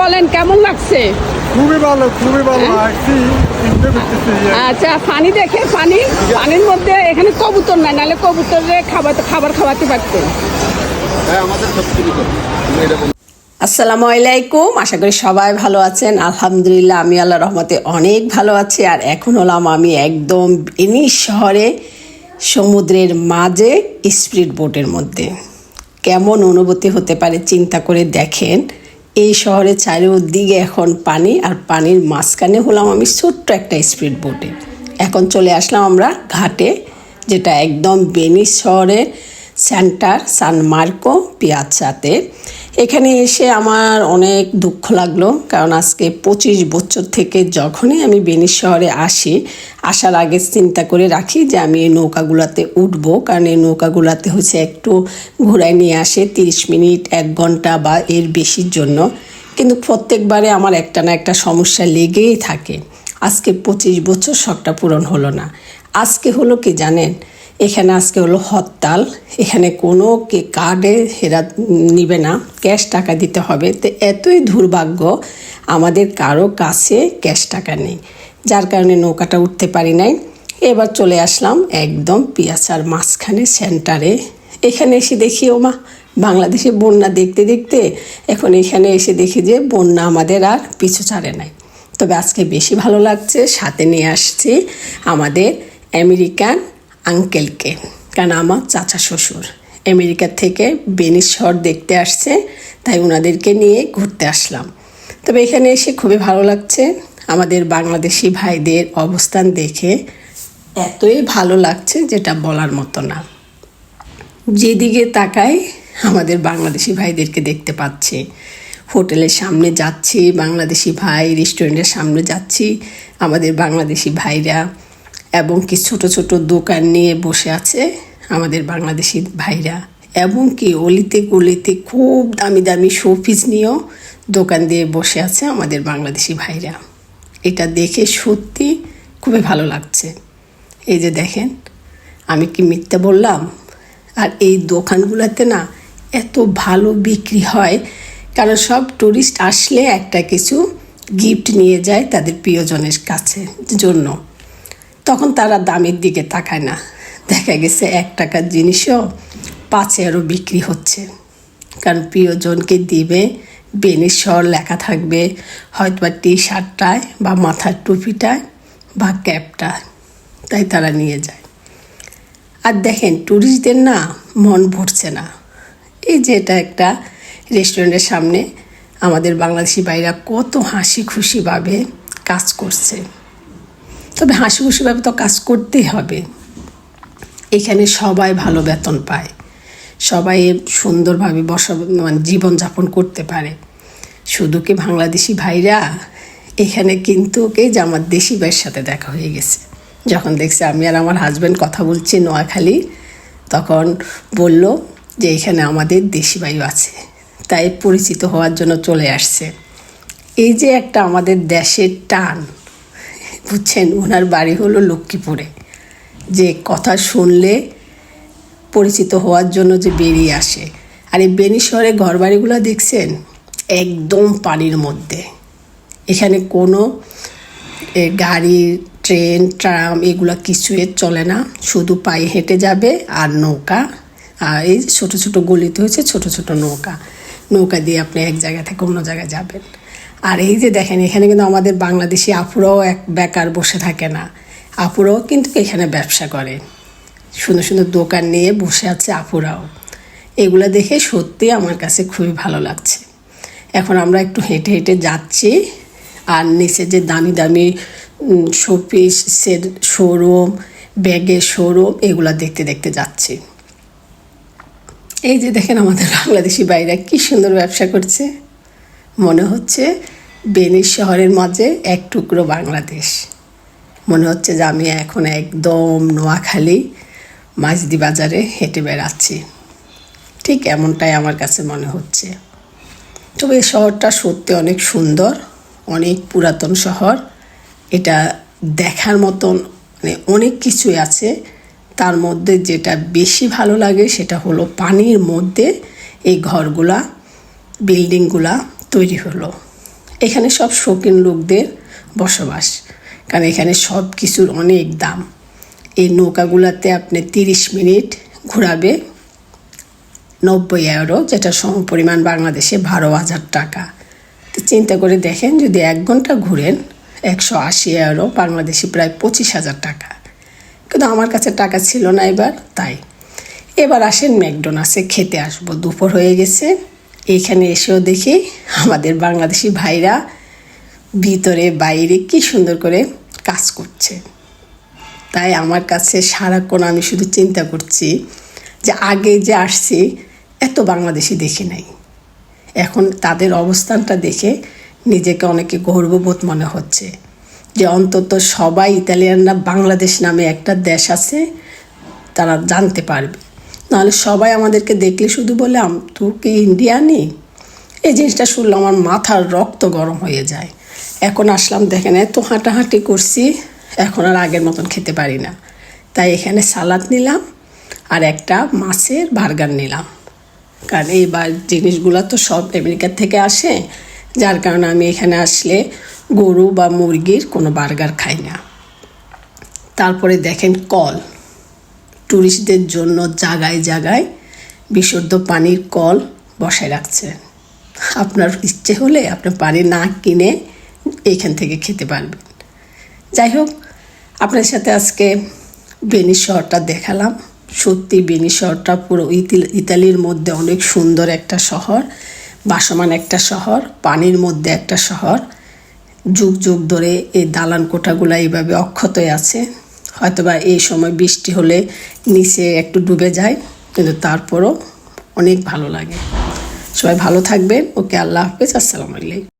বলেন কেমন লাগছে? খুবই ভালো খুবই ভালো। আসছি চিন্তা করতেছি যে আচ্ছা পানি দেখে পানি পানির মধ্যে এখানে কবুতর নাই নাহলে কবুতরে খাবার খাবার খাওয়াতে কিছু এটা আসসালামু আলাইকুম আশা করি সবাই ভালো আছেন। আলহামদুলিল্লাহ আমি আল্লাহ রহমতে অনেক ভালো আছি। আর এখন হলাম আমি একদম ইনিশ শহরে সমুদ্রের মাঝে স্পিড বোটের মধ্যে। কেমন অনুভূতি হতে পারে চিন্তা করে দেখেন। এই শহরে চারিদিকে এখন পানি আর পানির মাঝখানে হলাম আমি ছোট্ট একটা স্পিড বোটে এখন চলে আসলাম আমরা ঘাটে, যেটা একদম বেনিস শহরের সেন্টার সান মার্কো পিয়াচ্চাতে এখানে এসে আমার অনেক দুঃখ লাগল, কারণ আজকে পঁচিশ বছর থেকে যখনই আমি বেনিস শহরে আসি, আসার আগে চিন্তা করে রাখি যে আমি এই নৌকাগুলোতে উঠবো, কারণ এই নৌকাগুলোতে হচ্ছে একটু ঘুরায় নিয়ে আসে তিরিশ মিনিট, এক ঘণ্টা বা এর বেশির জন্য। কিন্তু প্রত্যেকবারে আমার একটা না একটা সমস্যা লেগেই থাকে। আজকে পঁচিশ বছর শখটা পূরণ হলো না। আজকে হলো কি জানেন? এখানে আজকে হলো হরতাল। এখানে কোনো কে কার্ডে হেরা নিবে না। ক্যাশ টাকা দিতে হবে। তো এতই দুর্ভাগ্য আমাদের কারও কাছে ক্যাশ টাকা নেই। যার কারণে নৌকাটা উঠতে পারি নাই। এবার চলে আসলাম একদম পিয়াসার মাঝখানে সেন্টারে এখানে এসে দেখি ও মা বাংলাদেশে বন্যা দেখতে দেখতে এখন এখানে এসে দেখি যে বন্যা আমাদের আর পিছু ছাড়ে নাই। তবে আজকে বেশি ভালো লাগছে। সাথে নিয়ে আসছি আমাদের আমেরিকান আঙ্কেলকে। কারণ আমার চাচা শ্বশুর। আমেরিকা থেকে বেনিস শহর দেখতে আসছে, তাই ওনাদেরকে নিয়ে ঘুরতে আসলাম। তবে এখানে এসে খুবই ভালো লাগছে আমাদের বাংলাদেশি ভাইদের অবস্থান দেখে। এতই ভালো লাগছে যেটা বলার মতো না। যেদিকে তাকাই, আমাদের বাংলাদেশি ভাইদেরকে দেখতে পাচ্ছি। হোটেলের সামনে যাচ্ছি, বাংলাদেশি ভাই, রেস্টুরেন্টের সামনে যাচ্ছি। আমাদের বাংলাদেশি ভাইরা এবং কি ছোট ছোট দোকান নিয়ে বসে আছে আমাদের বাংলাদেশি ভাইরা। এবং কি অলিতে গলিতে খুব দামি দামি শোপিস নিয়েও দোকান দিয়ে বসে আছে আমাদের বাংলাদেশি ভাইরা। এটা দেখে সত্যি খুবই ভালো লাগছে। এই যে দেখেন, আমি কি মিথ্যে বললাম? আর এই দোকানগুলোতে না এত ভালো বিক্রি হয়, কারণ সব ট্যুরিস্ট আসলে একটা কিছু গিফট নিয়ে যায় তাদের প্রিয়জনের কাছে, জন্য। তখন তারা দামের দিকে তাকায় না। দেখা গেছে এক টাকার জিনিসও পাঁচে আরও বিক্রি হচ্ছে। কারণ প্রিয়জনকে দিবে বেনিশ্বর লেখা থাকবে হয়তো বা টি শার্টটায় বা মাথার টুপিটায় বা ক্যাপটায়। তাই তারা নিয়ে যায়। আর দেখেন ট্যুরিস্টদের না মন ভরছে না। এই যে এটা একটা রেস্টুরেন্টের সামনে আমাদের বাংলাদেশি ভাইরা কত হাসি খুশিভাবে কাজ করছে। তবে হাসি খুশিভাবে তো কাজ করতেই হবে। এখানে সবাই ভালো বেতন পায়। সবাই সুন্দরভাবে বসা মানে জীবনযাপন করতে পারে। শুধু কি বাংলাদেশি ভাইরা? এখানে কিন্তু এই যে আমার দেশি ভাইয়ের সাথে দেখা হয়ে গেছে। যখন দেখছে আমি আর আমার হাজব্যান্ড কথা বলছি নোয়াখালী, তখন বলল যে এখানে আমাদের দেশি ভাইও আছে। তাই পরিচিত হওয়ার জন্য চলে আসছে। এই যে একটা আমাদের দেশের টান। বুঝছেন ওনার বাড়ি হলো লক্ষ্মীপুরে। যে কথা শুনলে পরিচিত হওয়ার জন্য যে বেরিয়ে আসে। আর এই বেনি শহরে ঘর বাড়িগুলো দেখছেন? একদম পানির মধ্যে। এখানে কোনো গাড়ি, ট্রেন, ট্রাম এগুলো কিছুই চলে না। শুধু পায়ে হেঁটে যাবে আর নৌকা। আর এই ছোটো ছোটো গলিতে হয়েছে ছোটো ছোটো নৌকা। নৌকা দিয়ে আপনি এক জায়গা থেকে অন্য জায়গায় যাবেন। আর এই যে দেখেন, এখানে কিন্তু আমাদের বাংলাদেশি আপুরাও এক বেকার বসে থাকে না। আপুরাও কিন্তু এখানে ব্যবসা করে। সুন্দর সুন্দর দোকান নিয়ে বসে আছে আপুরাও। এগুলো দেখে সত্যি আমার কাছে খুবই ভালো লাগছে। এখন আমরা একটু হেঁটে হেঁটে যাচ্ছি। আর নিচে যে দামি দামি শোপিস সেট শোরুম, ব্যাগের শোরুম, এগুলো দেখতে দেখতে যাচ্ছি। এই যে দেখেন আমাদের বাংলাদেশি বাইরা কি সুন্দর ব্যবসা করছে। মনে হচ্ছে বেনিস শহরের মাঝে এক টুকরো বাংলাদেশ। মনে হচ্ছে যে আমি এখন একদম নোয়াখালী মাঝদি বাজারে হেঁটে বেড়াচ্ছি। ঠিক এমনটাই আমার কাছে মনে হচ্ছে। তবে এই শহরটা সত্যি অনেক সুন্দর, অনেক পুরাতন শহর। এটা দেখার মতন মানে অনেক কিছুই আছে। তার মধ্যে যেটা বেশি ভালো লাগে সেটা হলো পানির মধ্যে এই ঘরগুলা, বিল্ডিংগুলা তৈরি হলো। এখানে সব শৌখিন লোকদের বসবাস। কারণ এখানে সব কিছুর অনেক দাম। এই নৌকাগুলোতে আপনি তিরিশ মিনিট ঘোরাবে নব্বই ইউরো যেটা সম পরিমাণ বাংলাদেশে বারো হাজার টাকা। তো চিন্তা করে দেখেন, যদি এক ঘণ্টা ঘুরেন, একশো আশি ইউরো বাংলাদেশি প্রায় পঁচিশ হাজার টাকা। কিন্তু আমার কাছে টাকা ছিল না এবার, তাই। এবার আসেন ম্যাকডোনাসে খেতে আসব। দুপুর হয়ে গেছে। এইখানে এসেও দেখি আমাদের বাংলাদেশি ভাইরা ভিতরে, বাইরে কি সুন্দর করে কাজ করছে। তাই আমার কাছে সারাক্ষণ আমি শুধু চিন্তা করছি যে আগে যে আসছি, এত বাংলাদেশি দেখি নাই। এখন তাদের অবস্থানটা দেখে নিজেকে অনেকে গর্ববোধ মনে হচ্ছে যে অন্তত সবাই ইতালিয়ানরা বাংলাদেশ নামে একটা দেশ আছে, তারা জানতে পারবে। নাহলে সবাই আমাদেরকে দেখলে শুধু বলে তুই কি ইন্ডিয়ানি এই জিনিসটা শুনলে আমার মাথার রক্ত গরম হয়ে যায়। এখন আসলাম, দেখেন এত হাঁটাহাঁটি করছি, এখন আর আগের মতন খেতে পারি না। তাই এখানে সালাদ নিলাম আর একটা মাছের বার্গার নিলাম। কারণ এই বা, জিনিসগুলো তো সব আমেরিকার থেকে আসে, যার কারণে আমি এখানে আসলে গরু বা মুরগির কোনো বার্গার খাই না। তারপরে দেখেন কল। ট্যুরিস্টদের জন্য জায়গায় জায়গায় বিশুদ্ধ পানির কল বসায় রাখছে। আপনার ইচ্ছে হলে আপনি পানি না কিনে এইখান থেকে খেতে পারবেন। যাই হোক, আপনার সাথে আজকে বেনিস শহরটা দেখালাম। সত্যি বেনি শহরটা পুরো ইতিল- ইতালির মধ্যে অনেক সুন্দর একটা শহর বাসমান একটা শহর, পানির মধ্যে একটা শহর। যুগ যুগ ধরে এই দালান কোঠাগুলো এইভাবে অক্ষতই আছে। হয়তোবা এই সময় বৃষ্টি হলে নিচে একটু ডুবে যায়, কিন্তু তারপরও অনেক ভালো লাগে। সবাই ভালো থাকবেন। ওকে আল্লাহ হাফেজ। আসসালামু আলাইকুম।